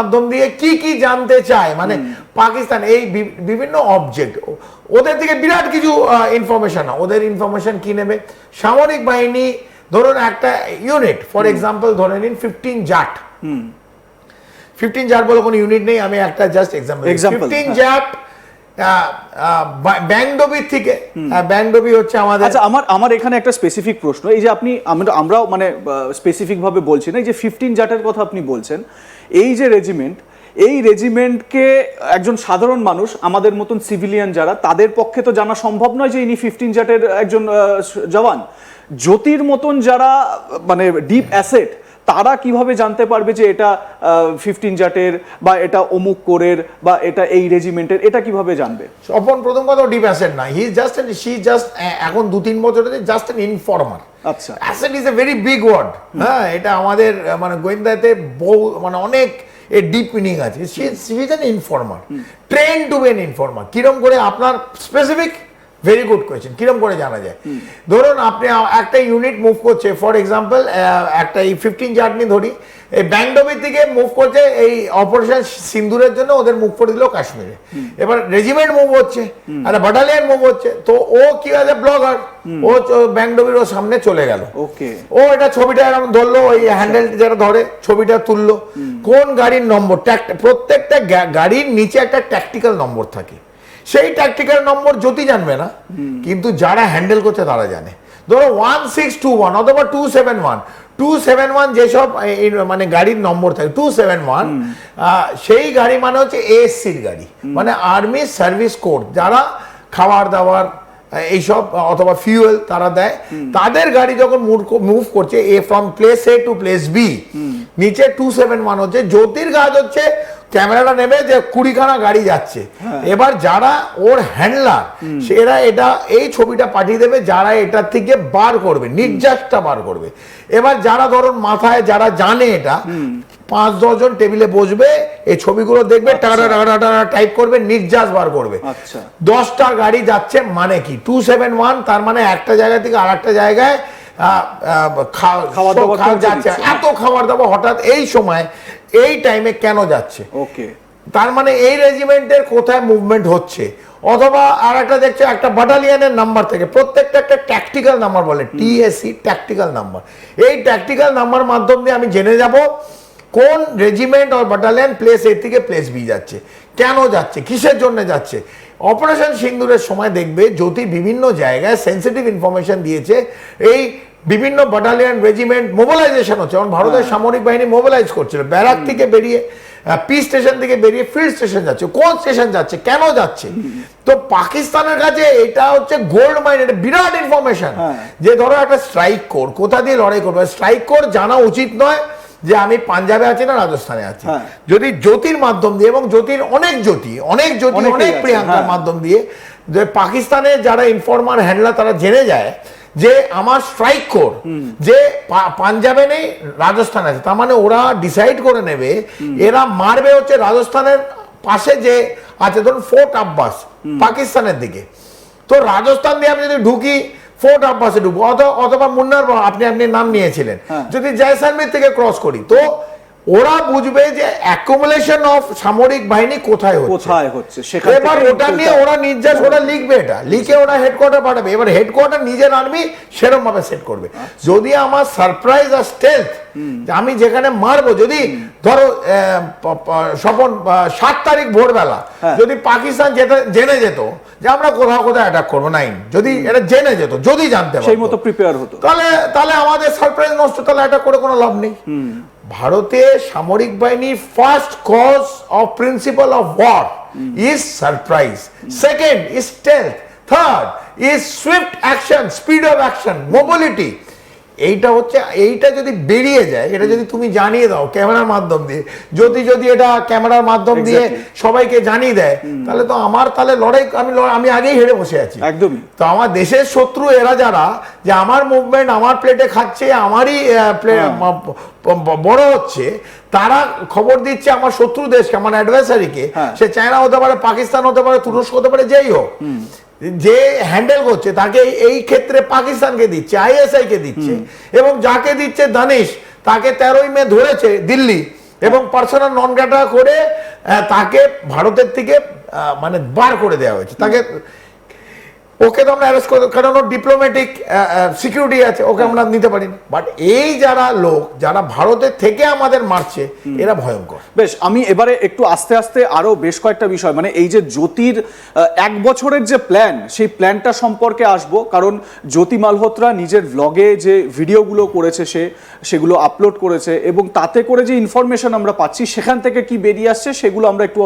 মাধ্যম দিয়ে কি কি জানতে চায়? মানে পাকিস্তান এই বিভিন্ন অবজেক্ট ওদের থেকে বিরাট কিছু ইনফরমেশন ওদের ইনফরমেশন কি নেবে? সামরিক বাহিনী ধরুন একটা ইউনিট ফর এক্সাম্পল ধরে নিন ফিফটিন জাট ফিফটিন জাট বলে কোনো ইউনিট নেই আমি একটা জাস্ট এক্সাম্পল ফিফটিন। জাট ব্যাংডবি থেকে ব্যাংডবি হচ্ছে আমাদের আচ্ছা আমার আমার এখানে একটা স্পেসিফিক প্রশ্ন। এই যে আপনি আমরা আমরাও মানে স্পেসিফিক ভাবে বলছি না এই যে ফিফটিন জাটের কথা আপনি বলছেন এই যে রেজিমেন্ট এই রেজিমেন্টকে একজন সাধারণ মানুষ আমাদের মতন সিভিলিয়ান যারা তাদের পক্ষে তো জানা সম্ভব নয় যে ইনি ফিফটিন জাটের একজন জওয়ান। জ্যোতির মতন যারা মানে ডিপ অ্যাসেট তারা কীভাবে জানতে পারবে যে এটা ফিফটিন জাটের বা এটা অমুক কোরের বা এটা এই রেজিমেন্টের এটা কীভাবে জানবে? স্বপন প্রথম কথা ডিপ অ্যাসেট না। হি জাস্ট শি জাস্ট এখন দু তিন বছর জাস্ট এন ইনফর্মার আচ্ছা। Asset is a very big word হ্যাঁ এটা আমাদের মানে গোয়েন্দাতে বহু মানে অনেক এ ডিপ মিনিং আছে। She is an informer train to be an informer কিরম করে আপনার স্পেসিফিক ভেরি গুড কোয়েশ্চেন কিরম করে জানা যায়? ধরুন আপনি একটা ইউনিট মুভ করছে ফর এক্সাম্পল একটা এই ফিফটিন জার্নি ধরি এই ব্যাংডবির থেকে মুভ করছে এই অপারেশন সিন্দুরের জন্য ওদের মুভ করে দিল কাশ্মীরে। এবার রেজিমেন্ট মুভ হচ্ছে আর বাটালিয়ান মুভ হচ্ছে তো ও কি আছে ব্লগার ও ব্যাংডবির ও সামনে চলে গেল। ওকে। ও এটা ছবিটা এরকম ধরলো ওই হ্যান্ডেল যারা ধরে ছবিটা তুললো। কোন গাড়ির নম্বর? প্রত্যেকটা গাড়ির নিচে একটা ট্যাকটিক্যাল নম্বর থাকে। সেই ট্যাকটিক্যাল নম্বর জ্যোতি জানবে না কিন্তু যারা হ্যান্ডেল করছে তারা জানে। ধরো ওয়ান সিক্স টু ওয়ান অথবা two seven one two seven one যেসব মানে গাড়ির নম্বর থাকে টু সেভেন ওয়ান সেই গাড়ি মানে হচ্ছে এএসসির গাড়ি। মানে আর্মি সার্ভিস কোড যারা খাবার দাবার এইসব অথবা ফিউয়েল তারা দেয় তাদের গাড়ি যখন মুভ করছে A from place A to place B নিচে টু সেভেন ওয়ান হচ্ছে জ্যোতির কাজ হচ্ছে ক্যামেরাটা নেবে যে কুড়িখানা গাড়ি যাচ্ছে। এবার যারা ওর হ্যান্ডলার সেরা এটা এই ছবিটা পাঠিয়ে দেবে যারা এটা থেকে বার করবে নির্যাসটা বার করবে। এবার যারা ধরুন মাথায় যারা জানে এটা পাঁচ দশজন টেবিলে বসবে এই ছবিগুলো দেখবে টাটা টাটা টাটা টাইপ করবে নির্যাস বার করবে। আচ্ছা। দশটা গাড়ি যাচ্ছে মানে কি? টু সেভেন ওয়ান তার মানে একটা জায়গা থেকে আর একটা জায়গায় এত খাবার দাবার হঠাৎ এই সময় এই টাইমে কেন যাচ্ছে? ওকে তার মানে এই রেজিমেন্টের কোথায় মুভমেন্ট হচ্ছে? অথবা আর একটা দেখছ একটা বাটালিয়ানের নাম্বার থেকে প্রত্যেকটা একটা ট্যাকটিক্যাল নাম্বার বলে টিএসসি ট্যাকটিক্যাল নাম্বার এই ট্যাকটিক্যাল নাম্বার মাধ্যম দিয়ে আমি জেনে যাব কোন রেজিমেন্ট আর বাটালিয়ান প্লেস এ থেকে প্লেস বি যাচ্ছে। কেন যাচ্ছে? কিসের জন্য যাচ্ছে? অপারেশন সিন্দুরের সময় দেখবে জ্যোতি বিভিন্ন জায়গায় সেন্সিটিভ ইনফরমেশন দিয়েছে। এই বিভিন্ন বাটালিয়ান রেজিমেন্ট মোবিলাইজেশন হচ্ছে। যেমন ভারতের সামরিক বাহিনী মোবিলাইজ করছিল। ব্যারাক থেকে বেরিয়ে পি স্টেশন থেকে বেরিয়ে ফিল্ড স্টেশন যাচ্ছে। কোন স্টেশন যাচ্ছে? কেন যাচ্ছে? তো পাকিস্তানের কাছে এটা হচ্ছে গোল্ড মাইন এটা বিরাট ইনফরমেশন হ্যাঁ। যে ধরো একটা স্ট্রাইক কোর কোথা দিয়ে লড়াই করবে? স্ট্রাইক কোর জানা উচিত নয় যে আমি পাঞ্জাবে আছি না রাজস্থানে আছি। হ্যাঁ। যদি জ্যোতির মাধ্যম দিয়ে এবং জ্যোতির অনেক জ্যোতি অনেক জ্যোতি অনেক প্রিয়াঙ্কার হ্যাঁ। মাধ্যম দিয়ে যে পাকিস্তানের যারা ইনফরমার হ্যান্ডলার তারা জেনে যায় যে আমার স্ট্রাইক কোর যে পাঞ্জাবে নেই রাজস্থান আছে। তার মানে ওরা ডিসাইড করে নেবে এরা মারবে হচ্ছে রাজস্থানের পাশে যে আছে ধরুন ফোর্ট আব্বাস পাকিস্তানের দিকে। তো রাজস্থান দিয়ে আমি যদি ঢুকি ফোর্ট আব্বাসে ঢুকবো অথবা অথবা মুন্নার আপনি আপনি নাম নিয়েছিলেন। হ্যাঁ। যদি জয়সালমীর থেকে ক্রস করি তো ওরা বুঝবে যে অ্যাকুমুলেশন অফ সামরিক বাহিনী কোথায় হচ্ছে। কোথায় হচ্ছে সেখান এবার ওটা নিয়ে ওরা নির্যাস ওরা লিখবে এটা। লিখে ওরা হেডকোয়ার্টার পাঠাবে। এবার হেডকোয়ার্টার নিজের আর্মি সেরকম ভাবে সেট করবে। আচ্ছা। যদি আমার সারপ্রাইজ আর স্টেলথ আমি যেখানে মারবো যদি ধরো স্বপন সাত তারিখ ভোরবেলা হ্যাঁ। যদি পাকিস্তান যেতে- জেনে যেত যে আমরা কোথাও কোথাও অ্যাটাক করব নাইন যদি এটা জেনে যেত যদি জানতে সেই মতো প্রিপেয়ার হতো। তাহলে তাহলে আমাদের সারপ্রাইজ নষ্ট তাহলে অ্যাটাক করে কোনো লাভ নেই। ভারতে সামরিক বাহিনীর first cause of principle of war is surprise second is stealth third is swift action speed of action mobility এইটা হচ্ছে এইটা যদি বেরিয়ে যায় এটা যদি তুমি জানিয়ে দাও ক্যামেরার মাধ্যম দিয়ে যদি যদি এটা ক্যামেরার মাধ্যম দিয়ে সবাইকে জানিয়ে দেয় তাহলে তো আমার তাহলে লড়াই আমি আমি আগেই হেরে বসে আছি। একদমই। তো আমার দেশের শত্রু এরা যারা যে আমার মুভমেন্ট আমার প্লেটে খাচ্ছে আমারই হ্যাঁ। বড় হচ্ছে তারা খবর দিচ্ছে আমার শত্রু দেশকে আমার অ্যাডভার্সারিকে। সে চায়না হতে পারে পাকিস্তান হতে পারে তুরস্ক হতে পারে যেই হোক। যে হ্যান্ডেল করছে তাকে এই ক্ষেত্রে পাকিস্তানকে দিচ্ছে আইএসআই কে দিচ্ছে এবং যাকে দিচ্ছে দানিশ তাকে তেরোই মে ধরেছে দিল্লি এবং পার্সোনাল নন গ্যাটা করে আহ, তাকে ভারতের থেকে আহ, মানে বার করে দেওয়া হয়েছে। তাকে ওকে তো আমরা অ্যারেস্ট করে কারণ ওর ডিপ্লোম্যাটিক সিকিউরিটি আছে ওকে আমরা নিতে পারি বাট এই যারা লোক যারা ভারতের থেকে আমাদের মারছে এরা ভয়ঙ্কর। বেশ আমি এবারে একটু আস্তে আস্তে আরও বেশ কয়েকটা বিষয় মানে এই যে জ্যোতির এক বছরের যে প্ল্যান সেই প্ল্যানটা সম্পর্কে আসব কারণ জ্যোতি মালহোত্রা নিজের ব্লগে যে ভিডিওগুলো করেছে সে সেগুলো আপলোড করেছে এবং তাতে করে যে ইনফরমেশন আমরা পাচ্ছি সেখান থেকে কি বেরিয়ে আসছে সেগুলো আমরা একটু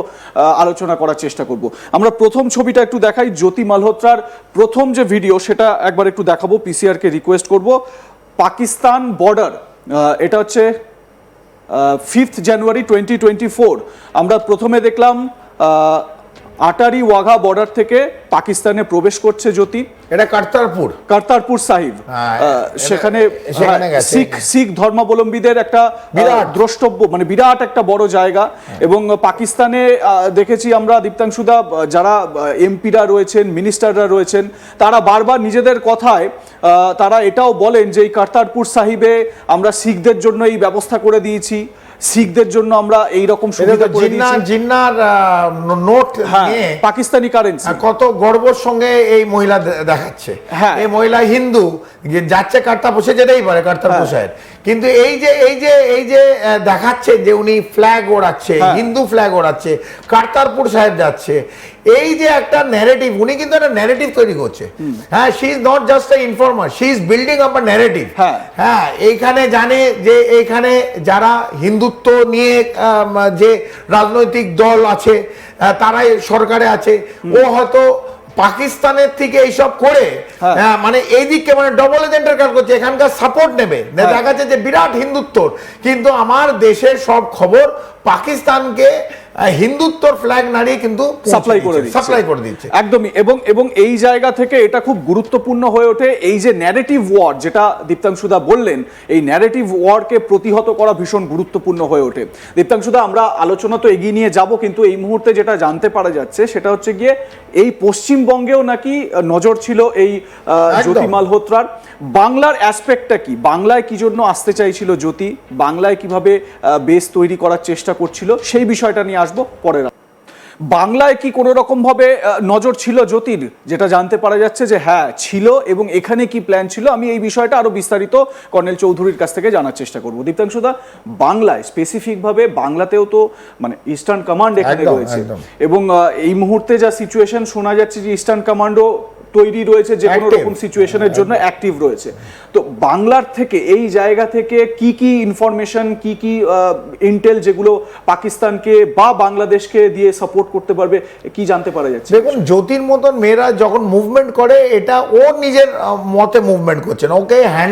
আলোচনা করার চেষ্টা করব। আমরা প্রথম ছবিটা একটু দেখাই জ্যোতি মালহোত্রার প্রথম যে ভিডিও সেটা একবার একটু দেখাবো পিসিআরকে রিকোয়েস্ট করব। পাকিস্তান বর্ডার এটা হচ্ছে fifth January twenty twenty four আমরা প্রথমে দেখলাম আটারি ওয়াঘা বর্ডার থেকে পাকিস্তানে প্রবেশ করছে জ্যোতি। এটা কার্তারপুর। কারতারপুর সাহিব। হ্যাঁ, সেখানে হ্যাঁ। শিখ শিখ ধর্মাবলম্বীদের একটা বিরাট। বিরাট। দ্রষ্টব্য মানে বিরাট একটা বড় জায়গা। এবং পাকিস্তানে দেখেছি আমরা দীপ্তাংশুদা যারা এমপিরা রয়েছেন মিনিস্টাররা রয়েছেন তারা বারবার নিজেদের কথায় তারা এটাও বলেন যে এই কারতারপুর সাহিবে আমরা শিখদের জন্য এই ব্যবস্থা করে দিয়েছি। শিখদের জন্য আমরা এই রকম সুবিধা করে দিয়েছি জিন্নার নোট হ্যাঁ নিয়ে পাকিস্তানি কারেন্সি কত গর্বর সঙ্গে এই মহিলা দেখাচ্ছে হ্যাঁ। এই মহিলা হিন্দু যাচ্ছে কার্তারপুর সে যেতেই পারে কার্তারপুর হ্যাঁ। কিন্তু এই যে এই যে এই যে দেখাচ্ছে যে উনি ফ্ল্যাগ ওড়াচ্ছে হ্যাঁ। হিন্দু ফ্ল্যাগ ওড়াচ্ছে কার্তারপুর সাহেব যাচ্ছে এই যে একটা ন্যারেটিভ উনি কিন্তু একটা ন্যারেটিভ তৈরি করছে হ্যাঁ she is not just a informer she is building up a narrative হ্যাঁ। হ্যাঁ এইখানে জানে যে এইখানে যারা হিন্দুত্ব নিয়ে যে রাজনৈতিক দল আছে তারাই সরকারে আছে ও হয়তো পাকিস্তানের থেকে এইসব করে হ্যাঁ। মানে এই দিককে মানে ডবল এজেন্টের কাজ করছে এখানকার সাপোর্ট নেবে হ্যাঁ। দেখা যাচ্ছে যে বিরাট হিন্দুত্ব কিন্তু আমার দেশের সব খবর পাকিস্তানকে হিন্দুত্বর ফ্ল্যাগ নাড়িয়ে কিন্তু সাপ্লাই করে দিচ্ছে সাপ্লাই করে দিচ্ছে। একদমই। এবং এবং এই জায়গা থেকে এটা খুব গুরুত্বপূর্ণ হয়ে ওঠে। এই যে ন্যারেটিভ ওয়ার যেটা দীপ্তাংশুদা বললেন এই ন্যারেটিভ ওয়ারকে প্রতিহত করা ভীষণ গুরুত্বপূর্ণ হয়ে ওঠে। দীপ্তাংশুদা আমরা আলোচনা তো এগিয়ে নিয়ে যাব কিন্তু এই মুহূর্তে যেটা জানতে পারা যাচ্ছে সেটা হচ্ছে গিয়ে এই পশ্চিমবঙ্গেও নাকি নজর ছিল এই জ্যোতি মালহোত্রার বাংলার অ্যাসপেক্টটা কি? বাংলায় কি জন্য আসতে চাইছিল জ্যোতি? বাংলায় কীভাবে বেস তৈরি করার চেষ্টা করছিল? সেই বিষয়টা নিয়ে আসব পরের বাংলায় কি কোনো রকম ভাবে নজর ছিল জ্যোতির? যেটা জানতে পারা যাচ্ছে যে হ্যাঁ ছিল এবং এখানে কি প্ল্যান ছিল? আমি এই বিষয়টা আরও বিস্তারিত কর্নেল চৌধুরীর কাছ থেকে জানার চেষ্টা করব। দীপ্তাংশুদা বাংলায় স্পেসিফিক ভাবে বাংলাতেও তো মানে ইস্টার্ন কমান্ড এখানে রয়েছে। এবং এই মুহূর্তে যা সিচুয়েশন শোনা যাচ্ছে যে ইস্টার্ন কমান্ডো তৈরি রয়েছে যে কোনো রকম সিচুয়েশনের জন্য অ্যাক্টিভ রয়েছে। তো বাংলার থেকে এই জায়গা থেকে কি কি ইনফরমেশন কি কি ইন্টেল যেগুলো পাকিস্তানকে বা বাংলাদেশকে দিয়ে সাপোর্ট করতে পারবে, কি জানতে পারা যাচ্ছে? দেখুন, জ্যোতির মতন মেয়েরা যখন মুভমেন্ট করে, এটা ও নিজের মতে মুভমেন্ট করছেন ওকে হ্যান্ড